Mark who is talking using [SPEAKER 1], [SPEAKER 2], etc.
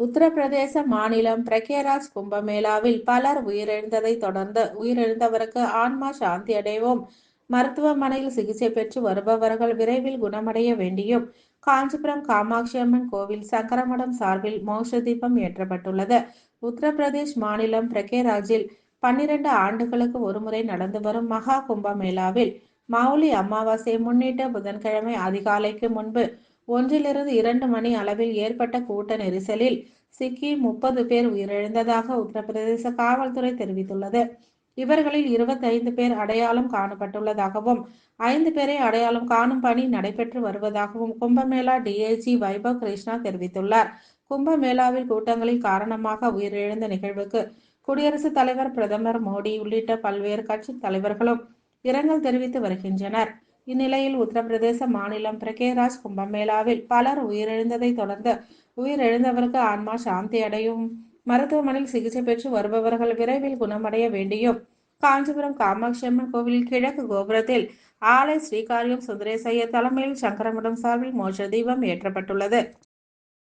[SPEAKER 1] உத்தரப்பிரதேச மாநிலம் பிரக்யாராஜ் கும்பமேளாவில் பலர் உயிரிழந்ததை தொடர்ந்து உயிரிழந்தவருக்கு ஆன்மா சாந்தி அடைவோம். மருத்துவமனையில் சிகிச்சை பெற்று வருபவர்கள் விரைவில் குணமடைய வேண்டியும் காஞ்சிபுரம் காமாட்சி அம்மன் கோவில் சக்கரமடம் சார்பில் மோஷ தீபம் ஏற்றப்பட்டுள்ளது. உத்தரப்பிரதேஷ் மாநிலம் பிரகேராஜில் பன்னிரண்டு ஆண்டுகளுக்கு ஒருமுறை நடந்து வரும் மகா கும்பமேளாவில் மாவுலி அமாவாசையை முன்னிட்டு புதன்கிழமை அதிகாலைக்கு முன்பு ஒன்றிலிருந்து இரண்டு மணி அளவில் ஏற்பட்ட கூட்ட நெரிசலில் சிக்கி முப்பது பேர் உயிரிழந்ததாக உத்தரப்பிரதேச காவல்துறை தெரிவித்துள்ளது. இவர்களில் இருபத்தைந்து பேர் அடையாளம் காணப்பட்டுள்ளதாகவும் ஐந்து பேரை அடையாளம் காணும் பணி நடைபெற்று வருவதாகவும் கும்பமேளா டிஐஜி வைபவ் கிருஷ்ணா தெரிவித்துள்ளார். கும்பமேளாவில் கூட்டங்களில் காரணமாக உயிரிழந்த நிகழ்வுக்கு குடியரசுத் தலைவர் பிரதமர் மோடி உள்ளிட்ட பல்வேறு கட்சி தலைவர்களும் இரங்கல் தெரிவித்து வருகின்றனர். இந்நிலையில் உத்தரப்பிரதேச மாநிலம் பிரகேராஜ் கும்பமேளாவில் பலர் உயிரிழந்ததை தொடர்ந்து உயிரிழந்தவருக்கு ஆன்மா சாந்தி அடையும். மருத்துவமனையில் சிகிச்சை பெற்று வருபவர்கள் விரைவில் குணமடைய வேண்டியும் காஞ்சிபுரம் காமாட்சி அம்மன் கோவிலில் கிழக்கு கோபுரத்தில் ஆலை ஸ்ரீகாரியம் சுந்தரேசையர் தலைமையில் சங்கரமடம் சார்பில் மோட்ச தீபம் ஏற்றப்பட்டுள்ளது.